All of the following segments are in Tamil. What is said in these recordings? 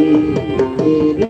Yeah.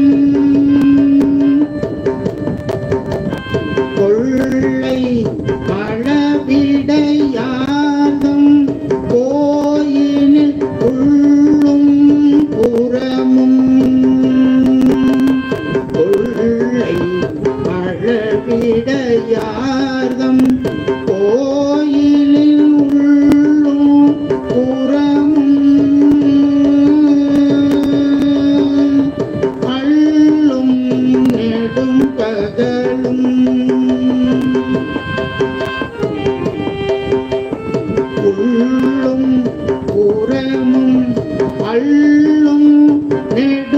இடையார்தம் கோயிலில் உள்ளும் புறமும் அள்ளும் நெடும் பகலும். உள்ளும் புறமும் அள்ளும் நெடும்